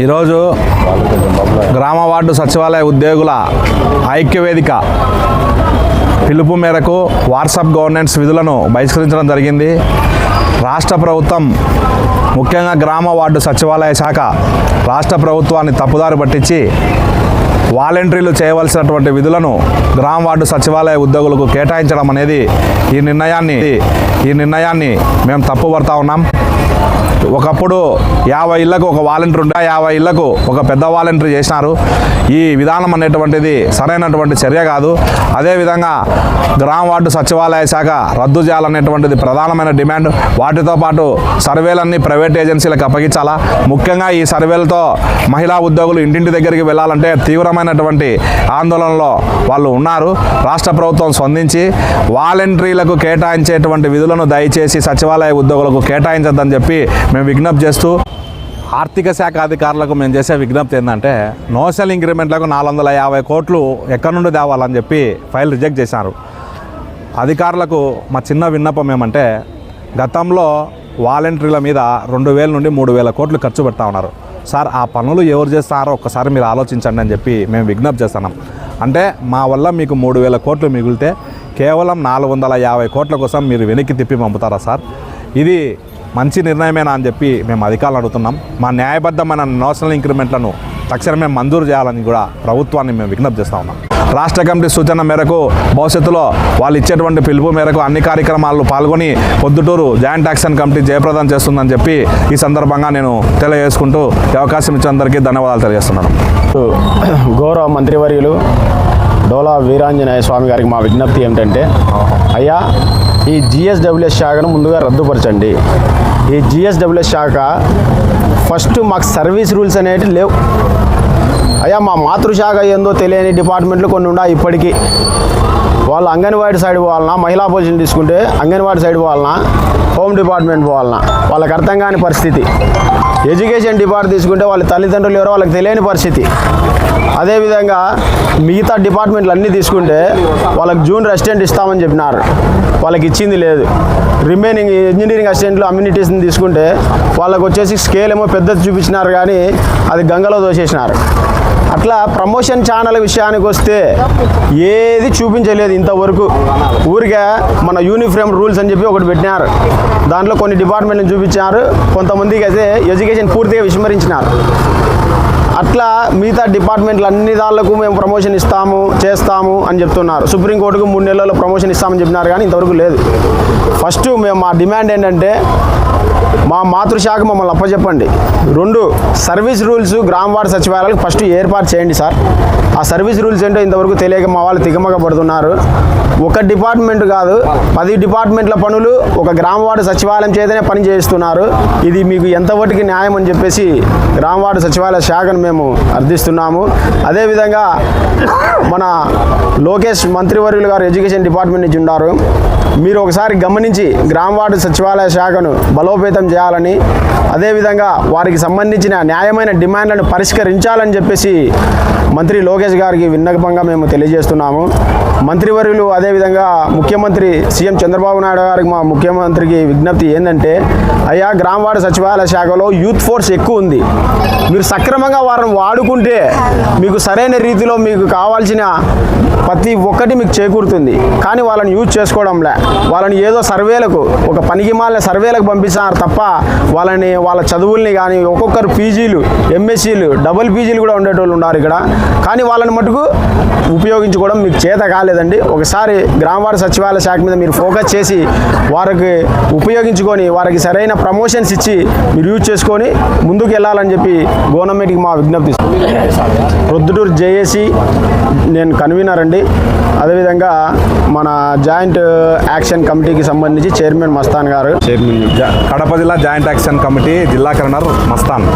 ఈరోజు గ్రామ వార్డు సచివాలయ ఉద్యోగుల ఐక్యవేదిక పిలుపు మేరకు వాట్సాప్ గవర్నెన్స్ విధులను బహిష్కరించడం జరిగింది. రాష్ట్ర ప్రభుత్వం ముఖ్యంగా గ్రామ వార్డు సచివాలయ శాఖ రాష్ట్ర ప్రభుత్వాన్ని తప్పుదారి పట్టించి వాలంటీర్లు చేయవలసినటువంటి విధులను గ్రామ వార్డు సచివాలయ ఉద్యోగులకు కేటాయించడం అనేది ఈ నిర్ణయాన్ని ఈ నిర్ణయాన్ని మేము తప్పుపడతా ఉన్నాం. ఒకప్పుడు యాభై ఇళ్ళకు ఒక వాలంటీర్ ఉంటే యాభై ఇళ్ళకు ఒక పెద్ద వాలంటీర్ చేసినారు. ఈ విధానం అనేటువంటిది సరైనటువంటి చర్య కాదు. అదేవిధంగా గ్రామ వార్డు సచివాలయ శాఖ రద్దు చేయాలనేటువంటిది ప్రధానమైన డిమాండ్. వాటితో పాటు సర్వేలన్నీ ప్రైవేట్ ఏజెన్సీలకు అప్పగించాలా? ముఖ్యంగా ఈ సర్వేలతో మహిళా ఉద్యోగులు ఇంటింటి దగ్గరికి వెళ్ళాలంటే తీవ్రమైనటువంటి ఆందోళనలో వాళ్ళు ఉన్నారు. రాష్ట్ర ప్రభుత్వం స్పందించి వాలంటీర్లకు కేటాయించేటువంటి విధులు విధులను దయచేసి సచివాలయ ఉద్యోగులకు కేటాయించద్దని చెప్పి మేము విజ్ఞప్తి చేస్తూ ఆర్థిక శాఖ అధికారులకు మేము చేసే విజ్ఞప్తి ఏంటంటే నోషల్ ఇంక్రిమెంట్లకు నాలుగు వందల యాభై కోట్లు ఎక్కడి నుండి తేవాలని చెప్పి ఫైల్ రిజెక్ట్ చేశారు. అధికారులకు మా చిన్న విన్నపం ఏమంటే గతంలో వాలంటీర్ల మీద రెండు వేల నుండి మూడు వేల కోట్లు ఖర్చు పెడతా ఉన్నారు. సార్ ఆ పనులు ఎవరు చేస్తారో ఒక్కసారి మీరు ఆలోచించండి అని చెప్పి మేము విజ్ఞప్తి చేస్తున్నాం. అంటే మా వల్ల మీకు మూడు వేల కోట్లు మిగిలితే కేవలం నాలుగు వందల యాభై కోట్ల కోసం మీరు వెనక్కి తిప్పి పంపుతారా సార్? ఇది మంచి నిర్ణయమేనా అని చెప్పి మేము అధికారులు అడుగుతున్నాం. మా న్యాయబద్ధమైన నేషనల్ ఇంక్రిమెంట్లను తక్షణమే మంజూరు చేయాలని కూడా ప్రభుత్వాన్ని మేము విజ్ఞప్తి చేస్తూ ఉన్నాం. రాష్ట్ర కమిటీ సూచన మేరకు భవిష్యత్తులో వాళ్ళు ఇచ్చేటువంటి పిలుపు మేరకు అన్ని కార్యక్రమాల్లో పాల్గొని పొద్దుటూరు జాయింట్ యాక్షన్ కమిటీ జయప్రదం చేస్తుందని చెప్పి ఈ సందర్భంగా నేను తెలియజేసుకుంటూ అవకాశం ఇచ్చిన అందరికీ ధన్యవాదాలు తెలియజేస్తున్నాను. గౌరవ మంత్రివర్యులు డోలా వీరాంజనేయ స్వామి గారికి మా విజ్ఞప్తి ఏమిటంటే అయ్యా ఈ జిఎస్డబ్ల్యూఎస్ శాఖను ముందుగా రద్దుపరచండి. ఈ జిఎస్డబ్ల్యూఎస్ శాఖ ఫస్ట్ మాకు సర్వీస్ రూల్స్ అనేవి లేవు. అయ్యా మా మాతృశాఖ ఏందో తెలియని డిపార్ట్మెంట్లు కొన్ని ఉన్నాయి ఇప్పటికీ. వాళ్ళు అంగన్వాడీ సైడ్ పోవాలన్నా మహిళా పొజిషన్ తీసుకుంటే అంగన్వాడీ సైడ్ పోవాలన్నా హోమ్ డిపార్ట్మెంట్ పోవాలన్నా వాళ్ళకి అర్థం కాని పరిస్థితి. ఎడ్యుకేషన్ డిపార్ట్మెంట్ తీసుకుంటే వాళ్ళ తల్లిదండ్రులు ఎవరో వాళ్ళకి తెలియని పరిస్థితి. అదేవిధంగా మిగతా డిపార్ట్మెంట్లు అన్నీ తీసుకుంటే వాళ్ళకి జూన్ రెసిడెంట్ ఇస్తామని చెప్పినారు. వాళ్ళకి ఇచ్చింది లేదు. రిమైనింగ్ ఇంజనీరింగ్ అసిస్టెంట్లు అమ్యూనిటీస్ని తీసుకుంటే వాళ్ళకి వచ్చేసి స్కేల్ ఏమో పెద్దది చూపించినారు కానీ అది గంగలో దోసేసినారు అట్లా ప్రమోషన్ ఛానల్ విషయానికి వస్తే ఏది చూపించలేదు ఇంతవరకు. ఊరికే మన యూనిఫామ్ రూల్స్ అని చెప్పి ఒకటి పెట్టినారు. దాంట్లో కొన్ని డిపార్ట్మెంట్ని చూపించారు కొంతమందికి అయితే ఎడ్యుకేషన్ పూర్తిగా విస్మరించినారు. అట్లా మిగతా డిపార్ట్మెంట్లు అన్ని దాళ్ళకు మేము ప్రమోషన్ ఇస్తాము చేస్తాము అని చెప్తున్నారు. సుప్రీంకోర్టుకు మూడు నెలల్లో ప్రమోషన్ ఇస్తామని చెప్పినారు కానీ ఇంతవరకు లేదు. ఫస్ట్ మేము మా డిమాండ్ ఏంటంటే మా మాతృశాఖ మమ్మల్ని అప్పచెప్పండి రెండు సర్వీస్ రూల్స్ గ్రామ వార్డు సచివాలయాలకు ఫస్ట్ ఏర్పాటు చేయండి సార్. ఆ సర్వీస్ రూల్స్ ఏంటో ఇంతవరకు తెలియక మా వాళ్ళు తికమక పడుతున్నారు ఒక డిపార్ట్మెంట్ కాదు పది డిపార్ట్మెంట్ల పనులు ఒక గ్రామ వార్డు సచివాలయం చేతనే పని చేస్తున్నారు ఇది మీకు ఎంతవరకు న్యాయం అని చెప్పేసి గ్రామ వార్డు సచివాలయ శాఖను మేము అర్థిస్తున్నాము. అదేవిధంగా మన లోకేష్ మంత్రివర్యులు గారు ఎడ్యుకేషన్ డిపార్ట్మెంట్ నుంచి ఉన్నారు. మీరు ఒకసారి గమనించి గ్రామ వార్డు సచివాలయ శాఖను బలోపేతం చేయాలని అదేవిధంగా వారికి సంబంధించిన న్యాయమైన డిమాండ్లను పరిష్కరించాలని చెప్పేసి మంత్రి లోకేష్ గారికి విన్నపంగా మేము తెలియజేస్తున్నాము. మంత్రివర్యులు అదేవిధంగా ముఖ్యమంత్రి సీఎం చంద్రబాబు నాయుడు గారికి మా ముఖ్యమంత్రికి విజ్ఞప్తి ఏంటంటే అయ్యా గ్రామవాడ సచివాలయ శాఖలో యూత్ ఫోర్స్ ఎక్కువ ఉంది. మీరు సక్రమంగా వారిని వాడుకుంటే మీకు సరైన రీతిలో మీకు కావాల్సిన ప్రతి ఒక్కటి మీకు చేకూరుతుంది. కానీ వాళ్ళని యూజ్ చేసుకోవడంలే. వాళ్ళని ఏదో సర్వేలకు ఒక పనికి మాలిన సర్వేలకు పంపిస్తున్నారు తప్ప వాళ్ళని వాళ్ళ చదువుల్ని కానీ ఒక్కొక్కరు పీజీలు ఎంఎస్సీలు డబుల్ పీజీలు కూడా ఉండేటోళ్ళు ఉన్నారు ఇక్కడ. కానీ వాళ్ళని మటుకు ఉపయోగించుకోవడం మీకు చేత కాలేదండి. ఒకసారి గ్రామవార్డు సచివాలయ శాఖ మీద మీరు ఫోకస్ చేసి వారికి ఉపయోగించుకొని వారికి సరైన ప్రమోషన్స్ ఇచ్చి మీరు యూజ్ చేసుకొని ముందుకు వెళ్ళాలని చెప్పి గవర్నమెంట్కి మా విజ్ఞప్తి. ప్రొద్దుటూరు జేఏసీ నేను కన్వీనర్ అండి అదేవిధంగా మన జాయింట్ యాక్షన్ కమిటీకి సంబంధించి చైర్మన్ మస్తాన్ గారు. చైర్మన్ కడప జిల్లా జాయింట్ యాక్షన్ కమిటీ జిల్లా కరణర్ మస్తాన్.